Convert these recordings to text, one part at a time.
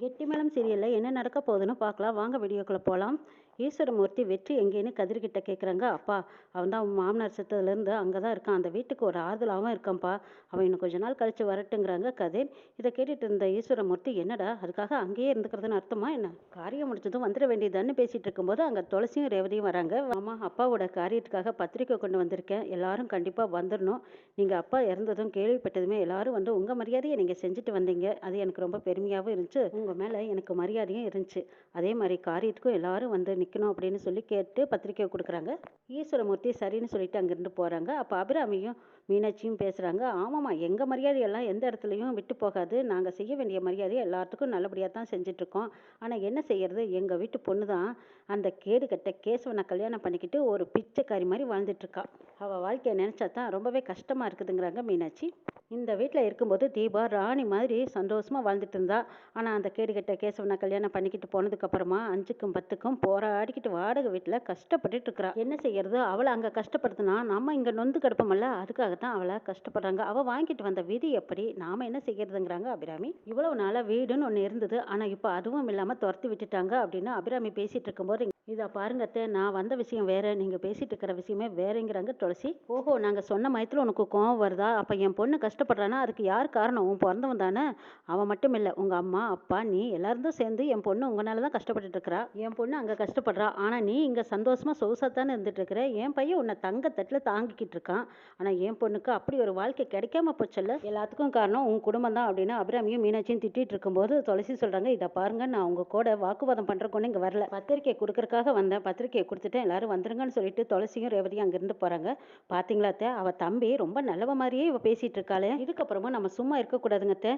கெட்டிமேளம் சீரியலில் என்ன நடக்க போகுதுன்னு பார்க்கலாம். வாங்க வீடியோக்குள்ளே போகலாம் ஈஸ்வரமூர்த்தி வெற்றி எங்கேன்னு கதிர்கிட்ட கேட்குறாங்க அப்பா அவன் தான் அவன் மாமனார் செத்ததுலேருந்து அங்கே தான் இருக்கான். அந்த வீட்டுக்கு ஒரு ஆறுதலாகவும் இருக்கான்ப்பா. அவன் இன்னும் கொஞ்ச நாள் கழித்து வரட்டுங்கிறாங்க கதிர். இதை கேட்டுட்டு இருந்த ஈஸ்வரமூர்த்தி என்னடா அதுக்காக அங்கேயே இருந்துக்கிறதுன்னு அர்த்தமா என்ன? காரியம் முடிச்சதும் வந்துட வேண்டியதுன்னு பேசிகிட்டு இருக்கும்போது அங்கே துளசியும் ரேவதியும் வராங்க. மாமா அப்பாவோட காரியத்துக்காக பத்திரிக்கை கொண்டு வந்திருக்கேன். எல்லாரும் கண்டிப்பாக வந்துடணும் நீங்கள் அப்பா இறந்ததும் கேள்விப்பட்டதுமே எல்லாரும் வந்து உங்கள் மரியாதையை நீங்கள் செஞ்சுட்டு வந்தீங்க. அது எனக்கு ரொம்ப பெருமையாகவும் இருந்துச்சு. உங்கள் மேலே எனக்கு மரியாதையும் இருந்துச்சு. அதே மாதிரி காரியத்துக்கும் எல்லாரும் வந்து நிற்கணும் அப்படின்னு சொல்லி கேட்டு பத்திரிக்கை கொடுக்குறாங்க. ஈஸ்வரமூர்த்தி சரின்னு சொல்லிட்டு அங்கேருந்து போகிறாங்க அப்போ அபிராமியும் மீனாட்சியும் பேசுகிறாங்க ஆமாம்மா எங்கள் மரியாதையெல்லாம் எந்த இடத்துலையும் விட்டு போகாது. நாங்கள் செய்ய வேண்டிய மரியாதையை எல்லாத்துக்கும் நல்லபடியாக தான் செஞ்சிட்ருக்கோம் ஆனால் என்ன செய்யறது? எங்கள் வீட்டு பொண்ணு தான் அந்த கேடு கட்ட கேசவனை கல்யாணம் பண்ணிக்கிட்டு ஒரு பிச்சைக்காரி மாதிரி வாழ்ந்துட்டுருக்கா அவள் வாழ்க்கையை நினச்சா தான் ரொம்பவே கஷ்டமாக இருக்குதுங்கிறாங்க மீனாட்சி. இந்த வீட்டில் இருக்கும்போது தீபா ராணி மாதிரி சந்தோஷமாக வாழ்ந்துட்டு இருந்தா. ஆனால் அந்த கேடு கட்ட கேசவனை கல்யாணம் பண்ணிக்கிட்டு போனதுக்கப்புறமா அஞ்சுக்கும் பத்துக்கும் போராடிக்கிட்டு வாடகை வீட்டில் கஷ்டப்பட்டுட்டு இருக்கிறா. என்ன செய்யறது? அவளை அங்கே கஷ்டப்படுத்துனா நம்ம இங்கே நொந்து கிடப்போம்ல அதுக்காக தான் அவளை கஷ்டப்படுறாங்க. அவள் வாங்கிட்டு வந்த விதி எப்படி? நாம் என்ன செய்யறதுங்கிறாங்க அபிராமி. இவ்வளவு நாளாக வீடுன்னு ஒன்று இருந்தது. ஆனால் இப்போ அதுவும் இல்லாமல் துரத்தி விட்டுட்டாங்க அப்படின்னு அபிராமி பேசிகிட்டு இருக்கும்போது இதை பாருங்க அத்தை நான் வந்த விஷயம் வேற நீங்கள் பேசிட்டு இருக்கிற விஷயமே வேறங்கிறாங்க துளசி. ஓஹோ நாங்கள் சொன்ன மயத்தில் உனக்கு கோவம் வருதா? அப்போ என் பொண்ணு கஷ்டப்படுறானா? அதுக்கு யார் காரணம்? உன் பிறந்தவன் தானே? அவன் மட்டும் இல்லை உங்கள் அம்மா அப்பா நீ எல்லாரும் சேர்ந்து என் பொண்ணு உங்களால் தான் கஷ்டப்பட்டுட்டு இருக்கிறா. என் பொண்ணு அங்கே கஷ்டப்படுறா. ஆனால் நீ இங்கே சந்தோஷமாக சொகுசாக தானே இருந்துட்டு இருக்கிற. என் பையன் உன்னை தங்கத்தட்டில் தாங்கிக்கிட்டு இருக்கான். ஆனால் என் பொண்ணுக்கு அப்படி ஒரு வாழ்க்கை கிடைக்காம போச்சல்ல எல்லாத்துக்கும் காரணம் உன் குடும்பம் தான் அப்படின்னு அபிராமியும் மீனாட்சியும் திட்டிட்டு இருக்கும்போது துளசி சொல்கிறாங்க இதை பாருங்க நான் உங்கள் கூட வாக்குவாதம் பண்ணுறக்கொண்டு இங்கே வரல. பத்திரிக்கை உங்களுக்காக வந்த பத்திரிக்கையை கொடுத்துட்டு எல்லாரும் வந்துருங்கன்னு சொல்லிட்டு துளசியும் ரேவதியும் அங்கேருந்து போகிறாங்க பார்த்தீங்களா அத்தை? அவ தம்பி ரொம்ப நல்லவ மாதிரியே இவ பேசிட்டு இருக்காளே. இதுக்கப்புறமா நம்ம சும்மா இருக்கக்கூடாதுங்க அத்தை.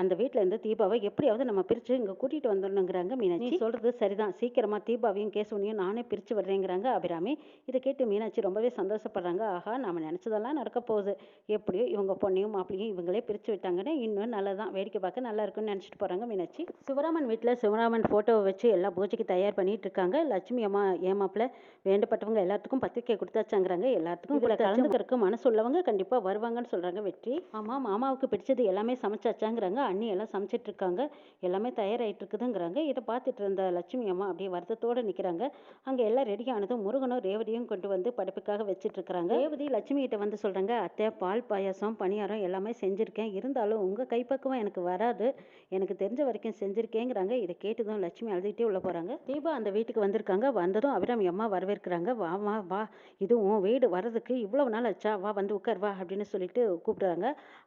அந்த வீட்டில் இருந்து தீபாவை எப்படியாவது நம்ம பிரித்து இங்கே கூட்டிகிட்டு வந்துடணுங்கிறாங்க மீனாட்சி. நீ சொல்கிறது சரிதான். சீக்கிரமாக தீபாவையும் கேசவனையும் நானே பிரித்து வர்றேங்கிறாங்க அபிராமி. இதை கேட்டு மீனாட்சி ரொம்பவே சந்தோஷப்படுறாங்க. ஆஹா நம்ம நினச்சதெல்லாம் நடக்க போகுது. எப்படியோ இவங்க பொண்ணையும் மாப்பிளையும் இவங்களே பிரித்து விட்டாங்கன்னா இன்னும் நல்லதான் வேடிக்கை பார்க்க நல்லா இருக்கும்னு நினச்சிட்டு போகிறாங்க மீனாட்சி. சிவராமன் வீட்டில் சிவராமன் ஃபோட்டோவை வச்சு எல்லா பூஜைக்கு தயார் பண்ணிட்டு இருக்காங்க. லட்சுமி அம்மா ஏமாப்பில் வேண்டப்பட்டவங்க எல்லாத்துக்கும் பத்திரிக்கை கொடுத்தாச்சாங்கிறாங்க. எல்லாத்துக்கும் இதில் கலந்துக்கிறதுக்கு மனசு உள்ளவங்க கண்டிப்பாக வருவாங்கன்னு சொல்கிறாங்க வெற்றி. ஆமாம் மாமாவுக்கு பிடிச்சது எல்லாமே சமைச்சாச்சாங்கிறாங்க. அண்ணி எல்லாம் சமைச்சிட்டு இருக்காங்க எல்லாமே தயாராகிட்டு இருக்குதுங்கிறாங்க இதை பார்த்துட்டு இருந்த லட்சுமி அம்மா அப்படியே வருத்தத்தோடு நிற்கிறாங்க அங்கே எல்லாம் ரெடி ஆனதும் முருகனும் ரேவதியும் கொண்டு வந்து படைப்புக்காக வச்சிட்டு இருக்கிறாங்க ரேவதி லட்சுமி கிட்ட வந்து சொல்கிறாங்க அத்தை பால் பாயாசம் பணியாரம் எல்லாமே செஞ்சுருக்கேன். இருந்தாலும் உங்கள் கைப்பக்குவம் எனக்கு வராது. எனக்கு தெரிஞ்ச வரைக்கும் செஞ்சுருக்கேங்கிறாங்க. இதை கேட்டதும் லட்சுமி அழுதுகிட்டே உள்ள போகிறாங்க தீபா அந்த வீட்டுக்கு வந்திருக்காங்க. வந்ததும் அபிராமி அம்மா வரவேற்கிறாங்க. வா வா வா. இது உன் வீடு. வர்றதுக்கு இவ்வளவு நாள் ஆச்சா? வா வந்து உட்கார் வா அப்படின்னு சொல்லிட்டு கூப்பிடுறாங்க.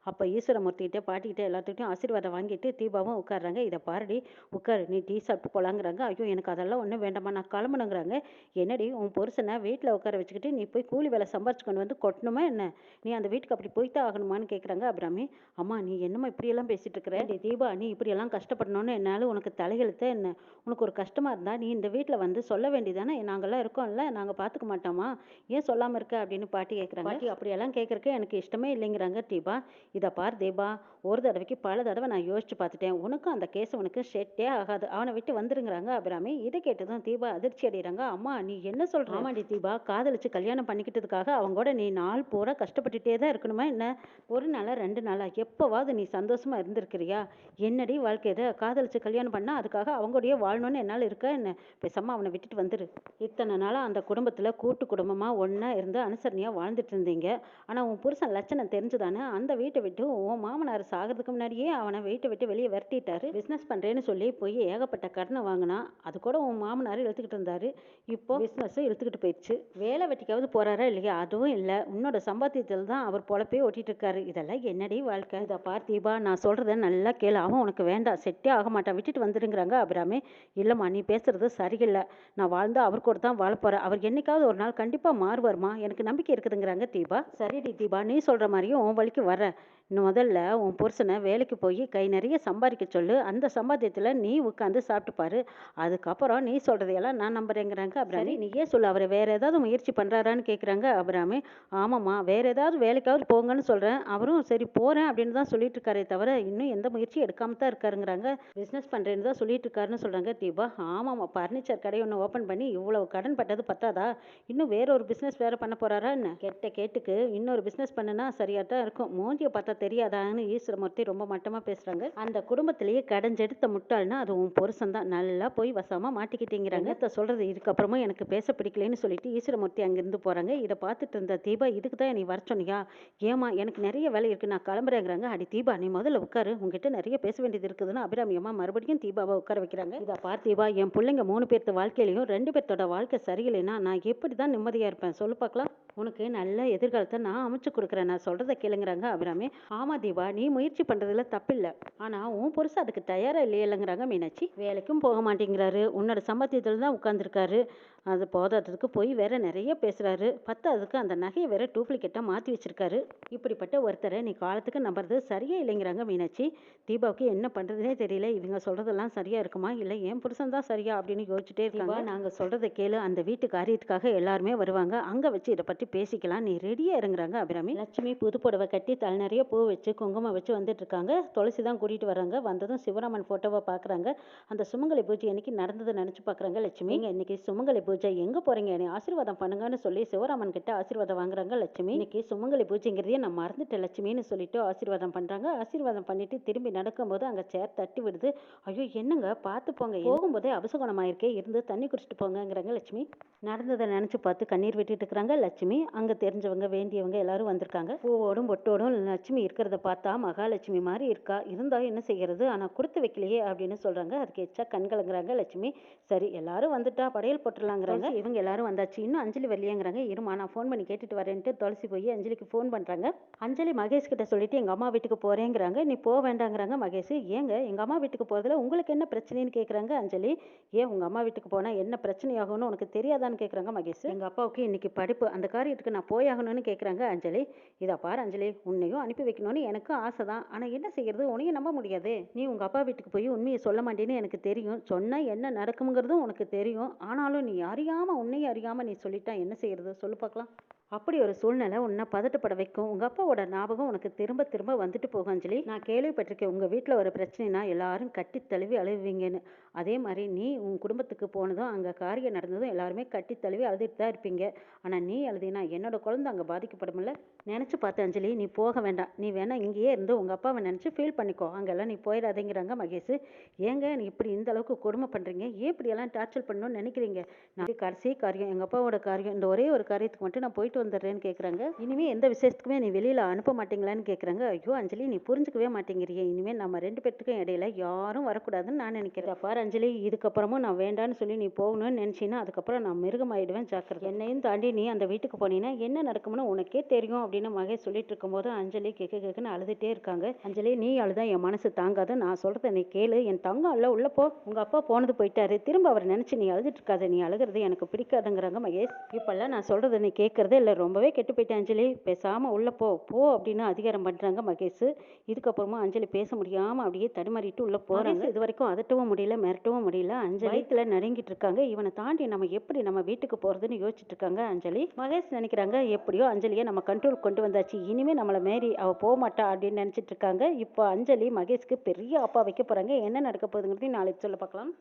அப்போ ஈஸ்வரமூர்த்திகிட்டே பாட்டிக்கிட்ட எல்லாத்துக்கிட்டையும் ஆசீர்வாதம் வாங்கிட்டு தீபாவும் உட்கார்றாங்க. இதை பாருடி உட்கார். நீ டீ சாப்பிட்டு போகலாங்கிறாங்க ஐயோ எனக்கு அதெல்லாம் ஒன்றும் வேண்டாமா நான் கிளம்பணுங்கிறாங்க. என்னடி உன் புருஷனை வீட்டில் உட்கார வச்சுக்கிட்டு நீ போய் கூலி வேலை சம்பாரிச்சு கொண்டு வந்து கொட்டணுமா என்ன? நீ அந்த வீட்டுக்கு அப்படி போய்த்தான் ஆகணுமான்னு கேட்குறாங்க அபிராமி. அம்மா நீ என்னம்மா இப்படியெல்லாம் பேசிகிட்டு இருக்கிற? தீபா நீ இப்படியெல்லாம் கஷ்டப்படணும்னு என்னால் உனக்கு தலையெழுத்த என்ன? உனக்கு ஒரு கஷ்டமாக இருந்தால் நீ இந்த வீட்டில் வந்து சொல்ல வேண்டியதானே நாங்கெல்லாம் இருக்கோம்ல நாங்கள் பார்த்துக்க மாட்டோமா? ஏன் சொல்லாமல் இருக்க? அப்படின்னு பாட்டி கேட்குறாங்க பாட்டி அப்படியெல்லாம் கேட்குறக்கு எனக்கு இஷ்டமே இல்லைங்கிறாங்க தீபா. இதை பார் தீபா ஒரு தடவைக்கு பல தடவை நான் யோசிச்சு பார்த்துட்டேன். உனக்கும் அந்த கேசவனுக்கு செட்டே ஆகாது. அவனை விட்டு வந்துருங்கிறாங்க அபிராமி. இதை கேட்டதும் தீபா அதிர்ச்சி அடைகிறாங்க அம்மா நீ என்ன சொல்ற? ஆமாடி தீபா. காதலிச்சு கல்யாணம் பண்ணிக்கிட்டதுக்காக அவங்க கூட நீ நாள் பூரா கஷ்டப்பட்டுட்டே தான் இருக்கணுமா என்ன? ஒரு நாளா ரெண்டு நாளா? எப்போவாவது நீ சந்தோஷமா இருந்திருக்கிறியா? என்னடி வாழ்க்கை இதை காதலிச்சு கல்யாணம் பண்ணா அதுக்காக அவங்களுடைய வாழணும்னு என்னால் இருக்க என்ன? பேசாம அவனை விட்டுட்டு வந்துரு. இத்தனை நாளாக அந்த குடும்பத்தில் கூட்டு குடும்பமாக ஒன்றா இருந்து அனுசரணையாக வாழ்ந்துட்டு இருந்தீங்க. ஆனால் உன் புருஷன் லட்சணம் தெரிஞ்சுதானே? அந்த வீட்டை விட்டு உன் மாமனார் சாகிறதுக்கு முன்னாடியே அவனை வீட்டை விட்டு வெளியே விரட்டிட்டாரு. பிஸ்னஸ் பண்ணுறேன்னு சொல்லி போய் ஏகப்பட்ட கடனை வாங்கினா அது கூட உன் மாமனார் இழுத்துக்கிட்டு இருந்தாரு. இப்போ பிஸ்னஸும் இழுத்துக்கிட்டு போயிடுச்சு. வேலை வெட்டிக்காவது போறாரா இல்லையா? அதுவும் இல்லை. உன்னோட சம்பாத்தியத்தில் தான் அவர் பொழப்பே ஓட்டிட்டு இருக்காரு. இதெல்லாம் என்னடி வாழ்க்கை? இதை பார் தீபா நான் சொல்கிறத நல்லா கேளு. அவன் உனக்கு வேண்டாம். செட்டே ஆக மாட்டான் விட்டுட்டு வந்துருங்கிறாங்க அபிராமி. இல்லைம்மா நீ பேசுறது சரியில்லை. நான் வாழ்ந்து அவர் கூட தான் வாழ போறேன். அவர் என்னைக்காவது ஒரு நாள் கண்டிப்பா மாறுவார்மா? எனக்கு நம்பிக்கை இருக்குதுங்கிறாங்க தீபா. சரிடி தீபா நீ சொல்ற மாதிரியும் உன் வழிக்கு வர முதல்ல உன் புருஷனை வேலைக்கு போய் கை நிறைய சம்பாதிக்க சொல்லு. அந்த சம்பாத்தியத்தில் நீ உட்காந்து சாப்பிட்டு பாரு. அதுக்கப்புறம் நீ சொல்றதையெல்லாம் நான் நம்புறேங்கிறாங்க அபிராமி. நீ ஏன் சொல்லு அவர் வேற ஏதாவது முயற்சி பண்றாரான்னு கேட்குறாங்க அபிராமி. ஆமாம்மா வேற ஏதாவது வேலைக்காவது போங்கன்னு சொல்றேன். அவரும் சரி போறேன் அப்படின்னு தான் சொல்லிட்டு இருக்காரே தவிர இன்னும் எந்த முயற்சியும் எடுக்காம தான் இருக்காருங்கிறாங்க. பிஸ்னஸ் பண்றேன்னு தான் சொல்லிட்டு இருக்காருன்னு சொல்றாங்க தீபா. ஆமாம்மா ஃபர்னிச்சர் கடை ஒன்று ஓப்பன் பண்ணி இவ்வளவு கடன் பட்டது பத்தாதா? இன்னும் வேற ஒரு பிஸ்னஸ் வேற பண்ண போறாரா என்ன? கெட்ட கேட்டுக்கு இன்னொரு பிஸ்னஸ் பண்ணுனா சரியா தான் இருக்கும். மூஞ்சியை பார்த்தா தெரியாதான்னு ஈஸ்வரமூர்த்தி ரொம்ப மட்டமாக பேசுகிறாங்க அந்த குடும்பத்திலேயே கடைஞ்செடுத்த முட்டாள்னா அது உன் புருஷன் தான் நல்லா போய் வசமாக மாட்டிக்கிட்டேங்கிறாங்க. இதை சொல்கிறது இதுக்கப்புறமும் எனக்கு பேச பிடிக்கலன்னு சொல்லிட்டு ஈஸ்வரமூர்த்தி அங்கேருந்து போகிறாங்க இதை பார்த்துட்டு இருந்த தீபா இதுக்கு தான் நீ வர சொன்னியா? ஏமா எனக்கு நிறைய வேலை இருக்குது நான் கிளம்புறேங்கிறாங்க. அடி தீபா நீ முதல்ல உட்காரு. உங்ககிட்ட நிறைய பேச வேண்டியது இருக்குதுன்னு அபிராமி அம்மா மறுபடியும் தீபாவை உட்கார வைக்கிறாங்க. இதை பார்த்தீபா தீபா என் பிள்ளைங்க மூணு பேர்த்து வாழ்க்கையிலையும் ரெண்டு பேர்த்தோட வாழ்க்கை சரியில்லைன்னா நான் எப்படி தான் நிம்மதியாக இருப்பேன்? சொல்லு பார்க்கலாம். உனக்கு நல்ல எதிர்காலத்தை நான் அமைச்சு கொடுக்குறேன். நான் சொல்கிறத கேளுங்கிறாங்க அபிராமி. ஆமாம் தீபா நீ முயற்சி பண்ணுறதுல தப்பில்லை. ஆனால் உன் புருஷன் அதுக்கு தயாராக இல்லையில்லைங்கிறாங்க மீனாட்சி. வேலைக்கும் போக மாட்டேங்கிறாரு. உன்னோட சம்பாத்தியத்தில் தான் உட்காந்துருக்காரு அது போதாததுக்கு போய் வேற நிறைய பேசுகிறாரு பத்தாததுக்கு அந்த நகையை வேற டூப்ளிகேட்டாக மாற்றி வச்சிருக்காரு. இப்படிப்பட்ட ஒருத்தரை நீ காலத்துக்கு நம்புறது சரியே இல்லைங்கிறாங்க மீனாட்சி. தீபாவுக்கு என்ன பண்ணுறதுனே தெரியல. இவங்க சொல்கிறதெல்லாம் சரியாக இருக்குமா? இல்லை என் புருஷன் தான் சரியா அப்படின்னு யோசிச்சுட்டே இருக்காங்க. நாங்கள் சொல்கிறத கேளு. அந்த வீட்டு காரியத்துக்காக எல்லாருமே வருவாங்க. அங்கே வச்சு இதை பற்றி பேசிக்கலாம். நீ ரெடியாக இருங்கிறாங்க அபிராமி. லட்சுமி புது புடவை கட்டி தலை நிறைய பூ வச்சு குங்குமம் வச்சு வந்துட்டு இருக்காங்க. துளசி தான் கூட்டிகிட்டு வராங்க. வந்ததும் சிவராமன் ஃபோட்டோவை பார்க்குறாங்க அந்த சுமங்கலி பூஜை என்னைக்கு நடந்ததை நினச்சி பார்க்குறாங்க லட்சுமி. "நீங்க இன்னைக்கு சுமங்கலி பூஜை எங்கே போகிறீங்க என்னை ஆசீர்வாதம் பண்ணுங்கன்னு சொல்லி சிவராமன் கிட்ட ஆசீர்வாதம் வாங்குறாங்க லட்சுமி. இன்னைக்கு சுமங்கலி பூஜைங்கிறதையே நான் மறந்துட்டேன் லட்சுமின்னு சொல்லிட்டு ஆசீர்வாதம் பண்ணுறாங்க ஆசீர்வாதம் பண்ணிட்டு திரும்பி நடக்கும்போது அங்கே சேர் தட்டி விடுது. ஐயோ என்னங்க? பார்த்து போங்க. போகும்போதே அபசகுணமாயிருக்கே. இருந்து தண்ணி குடிச்சிட்டு போங்கங்கிறாங்க லட்சுமி. நடந்ததை நினச்சி பார்த்து கண்ணீர் விட்டுட்டு இருக்கிறாங்க லட்சுமி. அங்கே தெரிஞ்சவங்க வேண்டியவங்க எல்லாரும் வந்திருக்காங்க. பூவோடும் பொட்டோடும் லட்சுமி இருக்கிறத பார்த்தா மகாலட்சுமி மாதிரி இருக்கா? இருந்தா என்ன செய்யறது? ஆனால் கொடுத்து வைக்கலையே அப்படின்னு சொல்றாங்க. அதுக்கு எச்சா கண் கலங்குறாங்க லட்சுமி. சரி எல்லாரும் வந்துட்டா படையல் போட்டுடலாங்கிறாங்க இவங்க எல்லாரும் வந்தாச்சு. இன்னும் அஞ்சலி வரலையேங்கிறாங்க. இருமா நான் ஃபோன் பண்ணி கேட்டுட்டு வரேன்ட்டு துளசி போய் அஞ்சலிக்கு ஃபோன் பண்றாங்க. அஞ்சலி மகேஷ் கிட்ட சொல்லிட்டு எங்க அம்மா வீட்டுக்கு போறேங்கிறாங்க. நீ போக வேண்டாங்கிறாங்க மகேஷ். ஏங்க எங்க அம்மா வீட்டுக்கு போறதுல உங்களுக்கு என்ன பிரச்சனைன்னு கேக்குறாங்க அஞ்சலி. ஏன் உங்க அம்மா வீட்டுக்கு போனால் என்ன பிரச்சனை ஆகும்னு உனக்கு தெரியாதான்னு கேட்குறாங்க மகேஷ். எங்கள் அப்பாவுக்கு இன்னைக்கு படிப்பு அந்த காரியத்துக்கு நான் போயாகணும்னு கேட்குறாங்க அஞ்சலி. இதை பாரு அஞ்சலி உன்னையும் அனுப்பி வைக்கணும்னு எனக்கும் ஆசை தான் ஆனால் என்ன செய்கிறது உனையும் நம்ப முடியாது. நீ உங்கள் அப்பா வீட்டுக்கு போய் உண்மையை சொல்ல மாட்டேன்னு எனக்கு தெரியும். சொன்னால் என்ன நடக்குங்கிறதும் உனக்கு தெரியும். ஆனாலும் நீ அறியாமல் உன்னையும் அறியாமல் நீ சொல்லிட்டா என்ன செய்கிறது சொல்லு பார்க்கலாம் அப்படி ஒரு சூழ்நிலை உன்னை பதட்டப்பட வைக்கும். உங்க அப்பாவோட ஞாபகம் உனக்கு திரும்ப திரும்ப வந்துட்டு போகும் அஞ்சலி. நான் கேள்விப்பட்டிருக்கேன் உங்க வீட்டில் ஒரு பிரச்சனைனா எல்லாரும் கட்டி தழுவி அழுவீங்கன்னு. அதே மாதிரி நீ உன் குடும்பத்துக்கு போனதும் அங்கே காரியம் நடந்ததும் எல்லாருமே கட்டி தழுவி அழுதுட்டு தான் இருப்பீங்க. ஆனால் நீ அழுதினா என்னோட குழந்தை அங்கே பாதிக்கப்படும்ல நினச்சி பார்த்து அஞ்சலி நீ போக வேண்டாம். நீ வேணா இங்கேயே இருந்து உங்கள் அப்பாவை நினச்சி ஃபீல் பண்ணிக்கோ. அங்கெல்லாம் நீ போயிடாதேங்கிறாங்க மகேஷ். ஏங்க நீ இப்படி இந்த அளவுக்கு கொடுமை பண்ணுறீங்க ஏன் இப்படியெல்லாம் டார்ச்சர் பண்ணணும்னு நினைக்கிறீங்க? நான் கடைசி காரியம் எங்கள் அப்பாவோட காரியம் இந்த ஒரே ஒரு காரியத்துக்கு மட்டும் நான் போயிட்டு வந்துடுறேன்னு கேட்குறாங்க இனிமேல் எந்த விசேஷத்துக்குமே நீ வெளியில் அனுப்ப மாட்டீங்களான்னு கேட்குறாங்க ஐயோ அஞ்சலி நீ புரிஞ்சுக்கவே மாட்டேங்கிறியே. இனிமேல் நம்ம ரெண்டு பேர்த்துக்கும் இடையில யாரும் வரக்கூடாதுன்னு நான் நினைக்கிறேன். பாரு அஞ்சலி இதுக்கப்புறமும் நான் வேண்டான்னு சொல்லி நீ போகணும்னு நினச்சின்னா அதுக்கப்புறம் நான் மிருகமாயிடுவேன் ஜாக்கிரதை. என்னையும் தாண்டி நீ அந்த வீட்டுக்கு போனீங்கன்னா என்ன நடக்கும்னு உனக்கே தெரியும் அப்படின்னு மகேஷ் சொல்லிட்டு இருக்கும்போது அஞ்சலி கேட்க கேட்கன்னு அழுதுட்டே இருக்காங்க. அஞ்சலி நீ அழுதா என் மனசு தாங்காது. நான் சொல்கிறத நீ கேளு. என் தங்கம் அல்ல உள்ள போ. உங்கள் அப்பா போனது போயிட்டாரு. திரும்ப அவர் நினச்சி நீ அழுதுட்டு இருக்காத. நீ அழுகிறது எனக்கு பிடிக்காதுங்கிறாங்க மகேஷ். இப்போல்லாம் நான் சொல்கிறத நீ கேட்குறதே இல்லை. ரொம்பவே கெட்டு போயிட்டேன் அஞ்சலி. பேசாமல் உள்ளே போ. போ அப்படின்னு அதிகாரம் பண்ணுறாங்க மகேஷ். இதுக்கப்புறமா அஞ்சலி பேச முடியாமல் அப்படியே தடுமாறிட்டு உள்ளே போகிறாங்க இது வரைக்கும் அதட்டவும் முடியல மிரட்டவும் முடியல. அஞ்சலி வயிற்றுல நடுங்கிட்டு இருக்காங்க. இவனை தாண்டி நம்ம எப்படி நம்ம வீட்டுக்கு போகிறதுன்னு யோசிச்சுட்டு இருக்காங்க அஞ்சலி. மகேஷ் நினைக்கிறாங்க எப்படியோ அஞ்சலியை நம்ம கண்ட்ரோல் கொண்டு வந்தாச்சு. இனிமே நம்மளை மாரி அவள் போக மாட்டா அப்படின்னு நினச்சிட்டு இருக்காங்க. இப்போ அஞ்சலி மகேஷ்க்கு பெரிய அப்பா வைக்க போகிறாங்க என்ன நடக்க போகுதுங்கிறதையும் நாளைக்கு சொல்ல பார்க்கலாம்.